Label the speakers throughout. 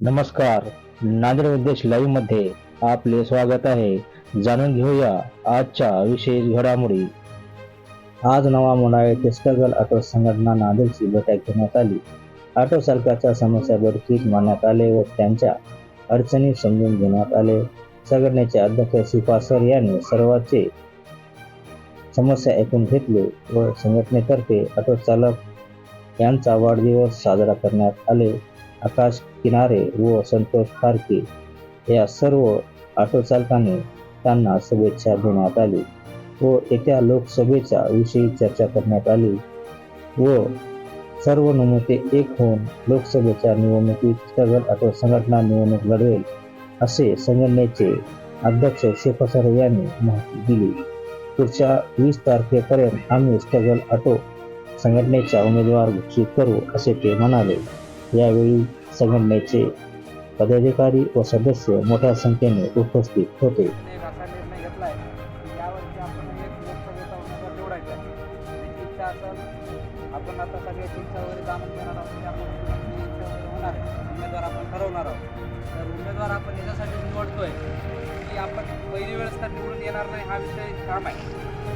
Speaker 1: नमस्कार. नांदेड उद्देश लाईव्हमध्ये आपले स्वागत आहे. जाणून घेऊया आजच्या विशेष घडामोडी. आज नवा मुंडा येथे स्ट्रगल ऑटो संघटना नांदेडची बैठक घेण्यात आली. ऑटो चालकाच्या समस्या बैठकीत मांडण्यात आले व त्यांच्या अडचणी समजून घेण्यात आले. संघटनेचे अध्यक्ष शिपासर यांनी सर्वांचे समस्या ऐकून घेतले व संघटनेतर्फे ऑटो चालक यांचा वाढदिवस साजरा करण्यात आले. आकाश किनारे व संतोष फारके या सर्व ऑटो चालकांनी त्यांना शुभेच्छा देण्यात आली व येत्या लोकसभेच्या विषयी चर्चा करण्यात आली व सर्व नमुते एक होऊन लोकसभेच्या निवडणुकीत स्ट्रगल ऑटो संघटना निवडणूक लढवेल असे संघटनेचे अध्यक्ष शेफसर यांनी माहिती दिली. पुढच्या वीस तारखेपर्यंत आम्ही स्ट्रगल ऑटो संघटनेचा उमेदवार घोषित करू असे ते म्हणाले. यावेळी संघटनेचे पदाधिकारी व सदस्य मोठ्या संख्येने उपस्थित होते.
Speaker 2: आपण आता सगळ्याची इच्छा वगैरे जाणून घेणार आहोत इच्छा वगैरे होणार आहे उमेदवार आपण ठरवणार आहोत तर उमेदवार आपण याच्यासाठी निवडतोय की आपण पहिली वेळेस तर निवडून येणार नाही हा विषय काम आहे.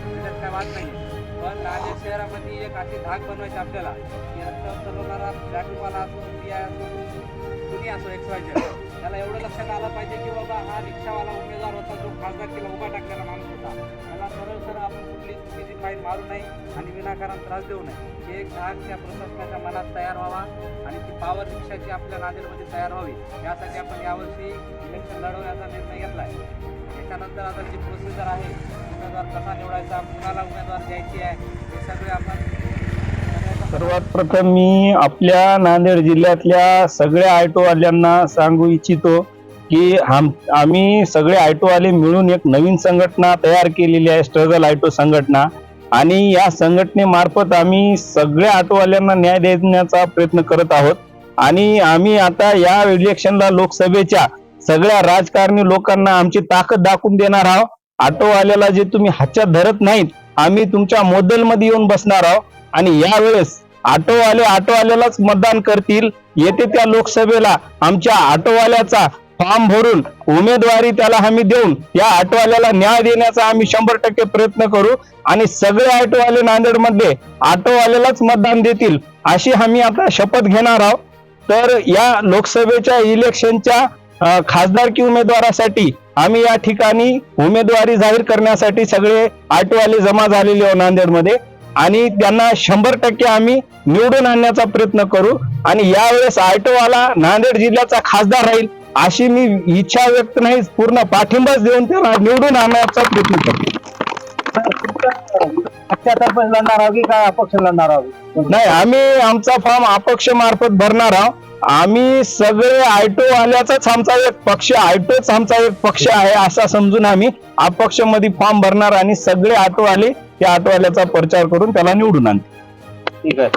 Speaker 2: त्याच्यात काय वाद नाही. पण नांदेड शहरामध्ये एक अशी धाक बनवायची आपल्याला की रस्त्यावर चालवणारा ट्रॅफिकवाला असो या असो कुणी असो एक्सवायचे त्याला एवढं लक्षात आलं पाहिजे की बाबा हा रिक्षावाला उमेदवार होता जो खासदार केला उभा टाकलेला माणूस होता. त्याला सरळ सरळ आपण कुठली चुकीची फाईन मारू नये आणि विनाकारण त्रास देऊ नये. हे एक भाग त्या प्रशासनाच्या मनात तयार व्हावा आणि ती पावर रिक्षाची आपल्या नांदेडमध्ये तयार व्हावी. यासाठी आपण यावर्षी इलेक्शन लढवण्याचा निर्णय घेतला आहे त्याच्यानंतर आता जी प्रोसिजर आहे उमेदवार कसा निवडायचा कुणाला उमेदवार द्यायची आहे हे सगळे आपण
Speaker 3: सर्वात प्रथम मी आपल्या नांदेड जिल्ह्यातल्या सगळ्या ऑटोवाल्यांना सांगू इच्छितो की आम आम्ही सगळे ऑटोवाले मिळून एक नवीन संघटना तयार केलेली आहे स्ट्रगल आयटो संघटना. आणि या संघटनेमार्फत आम्ही सगळ्या ऑटोवाल्यांना न्याय देण्याचा प्रयत्न करत आहोत. आणि आम्ही आता या इलेक्शनला लोकसभेच्या सगळ्या राजकारणी लोकांना आमची ताकद दाखवून देणार आहोत. ऑटोवाल्याला जे तुम्ही हातच्यात धरत नाहीत आम्ही तुमच्या मोदलमध्ये येऊन बसणार आहोत. आणि यावेळेस ऑटोवाले ऑटोवाल्यालाच मतदान करतील. येते त्या लोकसभेला आमच्या ऑटोवाल्याचा फॉर्म भरून उमेदवारी त्याला हमी देऊन या ऑटोवाल्याला न्याय देण्याचा आम्ही शंभर टक्के प्रयत्न करू आणि सगळे ऑटोवाले नांदेडमध्ये ऑटोवाल्यालाच मतदान देतील अशी आम्ही आता शपथ घेणार आहोत. तर या लोकसभेच्या इलेक्शनच्या खासदारकी उमेदवारासाठी आम्ही या ठिकाणी उमेदवारी जाहीर करण्यासाठी सगळे ऑटोवाले जमा झालेले आहोत नांदेडमध्ये आणि त्यांना शंभर टक्के आम्ही निवडून आणण्याचा प्रयत्न करू आणि यावेळेस ऑटोवाला नांदेड जिल्ह्याचा खासदार राहील. अशी मी इच्छा व्यक्त नाही पूर्ण पाठिंबाच देऊन त्याला निवडून आणण्याचा प्रयत्न करतो.
Speaker 1: पक्षातर्फे लढणार आहोत की काय अपक्ष लढणार आहोत?
Speaker 3: नाही आम्ही आमचा फॉर्म अपक्ष मार्फत भरणार आहोत. आम्ही सगळे ऑटो आल्याचाच आमचा एक पक्ष ऑटोच आमचा एक पक्ष आहे असा समजून आम्ही अपक्षमध्ये फॉर्म भरणार आणि सगळे ऑटो आले त्या ऑटो आल्याचा प्रचार करून त्याला निवडून आणतील
Speaker 1: ठीक आहे.